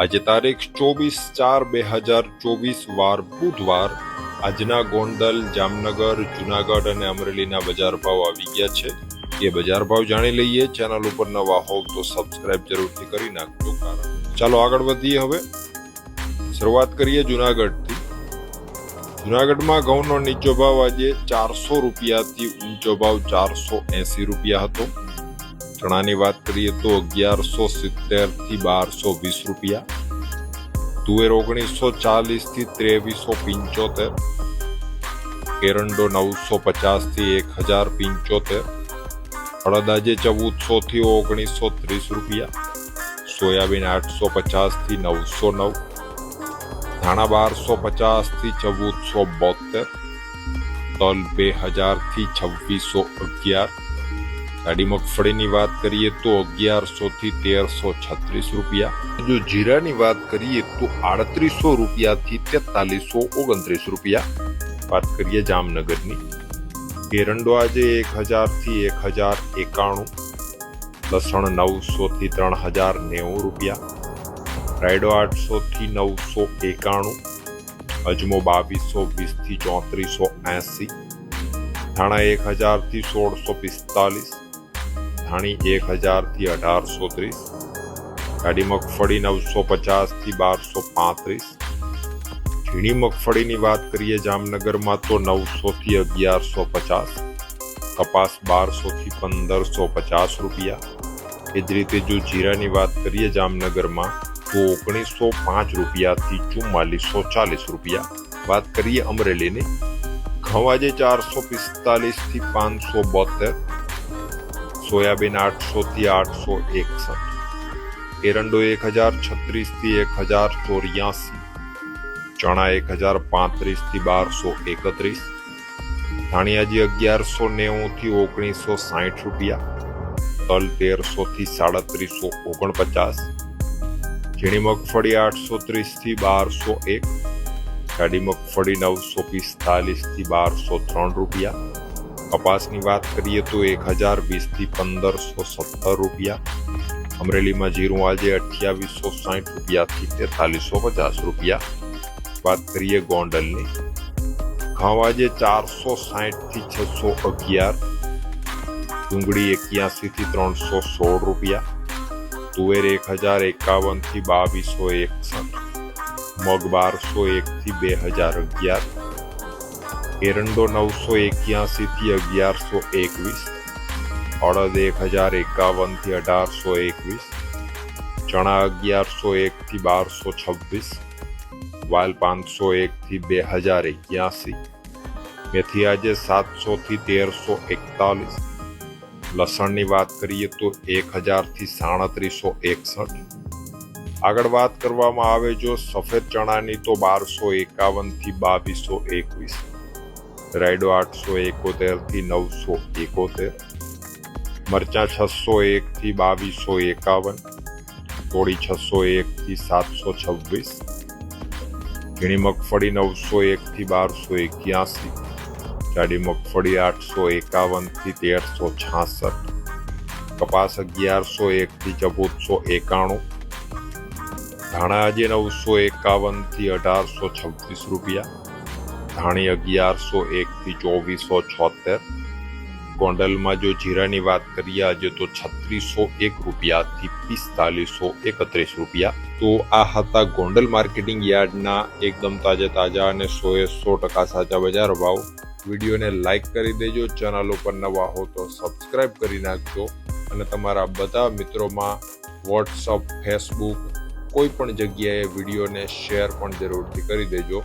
આજે તારીખ ચોવીસ ચાર બે હજાર ચોવીસ વાર બુધવાર આજના ગોંડલ, જામનગર, જુનાગઢ અને અમરેલીના બજાર ભાવ આવી ગયા છે. એ બજાર ભાવ જાણી લઈએ, ચેનલ ઉપર નવા હોવ તો સબસ્ક્રાઇબ જરૂરથી કરી નાખજો કારણ ચાલો આગળ વધીએ હવે. શરૂઆત કરીએ જુનાગઢથી. જુનાગઢમાં ઘઉંનો નીચો ભાવ આજે ચારસો રૂપિયાથી ઊંચો ભાવ ચારસો એંસી રૂપિયા હતો. ચણાની વાત કરીએ તો અગિયારસો સિત્તેરથી બારસો વીસ રૂપિયા તુવેર ઓગણીસો ચાલીસથી ત્રેવીસો પંચોતેર એરંડો નવસો પચાસથી એક હજાર પંચોતેર અડદ આજે ચૌદસો થી ઓગણીસો ત્રીસ રૂપિયા સોયાબીન આઠસો પચાસથી નવસો નવ ધાણા બારસો પચાસથી ચૌદસો બોતેર તલ બે હજારથી છવ્વીસો અગિયાર ગાડી મગફળીની વાત કરીએ તો અગિયારસો થી તેરસો છત્રીસ રૂપિયા. જો જીરાની વાત કરીએ તો આડત્રીસો રૂપિયાથી તેતાલીસો ઓગણત્રીસ રૂપિયા. વાત કરીએ જામનગરની. એરંડો આજે એક હજારથી એક હજાર એકાણું. લસણ નવસોથી ત્રણ હજાર નેવું રૂપિયા. રાયડો આઠસોથી નવસો એકાણું. અજમો બાવીસો વીસથી ચોત્રીસો એંસી. ધાણા એક હજારથી સોળસો પિસ્તાલીસ. ધાણી એક હજારથી અઢારસો ત્રીસ, ગાડી મગફળી નવસો પચાસથી બારસો પાંત્રીસ. ઝીણી મગફળીની વાત કરીએ જામનગરમાં તો નવસો થી અગિયારસો પચાસ, કપાસ બારસો થી પંદરસો પચાસ રૂપિયા. એ જ રીતે જો જીરાની વાત કરીએ જામનગરમાં તો ઓગણીસો પાંચ રૂપિયાથી ચુમ્માલીસો ચાલીસ રૂપિયા. વાત કરીએ અમરેલીની, ઘઉં આજે ચારસો પિસ્તાલીસથી પાંચસો બોતેર સોયાબીન આઠસોથી આઠસો એકસઠ એરંડો એક હજાર છત્રીસથી એક હજાર ચોર્યાસી. ચણા એક હજાર પાંત્રીસથી બારસો એકત્રીસ. ધાણિયાજી અગિયારસો નેવુંથી ઓગણીસો સાઠ રૂપિયા. તલ તેરસોથી સાડત્રીસો ઓગણપચાસ. ઝીણી મગફળી આઠસો ત્રીસથી બારસો એક. ગાડી મગફળી નવસો પિસ્તાલીસથી બારસો ત્રણ રૂપિયા. કપાસની વાત કરીએ તો એક હજાર વીસથી પંદરસો સત્તર રૂપિયા. અમરેલીમાં જીરું આજે અઠ્યાવીસો સાઠ રૂપિયાથી તેતાલીસો પચાસ રૂપિયા. વાત કરીએ ગોંડલની. ઘઉં આજે ચારસો સાઠથી છસો અગિયાર. ડુંગળી એક્યાસી થી ત્રણસો સોળ રૂપિયા. તુવેર એક હજાર એકાવનથી બાવીસો એકસઠ. મગ બારસો એક થી બે હજાર અગિયાર. એરંડો નવસો એક્યાસી થી અગિયારસો એકવીસ, અડદ એક હજાર એકાવનથી અઢારસો એકવીસ, ચણા અગિયારસો એક થી બારસો છવ્વીસ, વાલ પાંચસો એક થી બે હજાર એક્યાસી મેથી આજે સાતસો થી તેરસો એકતાલીસ, લસણની વાત કરીએ તો એક હજારથી સાડત્રીસો એકસઠ. આગળ વાત કરવામાં આવે જો સફેદ ચણાની તો બારસો એકાવનથી બાવીસો એકવીસ. રાયડો આઠસો એકોતેરથી નવસો એકોતેર મરચાં છસો એકથી બાવીસો એકાવન કોળી છસો એકથી સાતસો છવ્વીસ ઝીણી મગફળી નવસો એકથી બારસો એક્યાસી જાડી મગફળી આઠસો એકાવનથી તેરસો છાસઠ કપાસ અગિયારસો એકથી ચૌદસો એકાણું ધાણા આજે નવસો એકાવનથી અઢારસો છવ્વીસ રૂપિયા ધાણી અગિયારસો એકથી ચોવીસો છોતેર. ગોંડલમાં જો જીરાની વાત કરીએ આજે તો છત્રીસો એક રૂપિયાથી પિસ્તાલીસો એકત્રીસ રૂપિયા. તો આ હતા ગોંડલ માર્કેટિંગ યાર્ડના એકદમ તાજા તાજા અને સોએ સો ટકા સાચા બજાર ભાવ. વિડીયોને લાઈક કરી દેજો, ચેનલ ઉપર નવા હો તો સબસ્ક્રાઇબ કરી નાખજો. અને તમારા બધા મિત્રોમાં વોટ્સઅપ, ફેસબુક, કોઈ પણ જગ્યાએ વિડીયોને શેર પણ જરૂરથી કરી દેજો.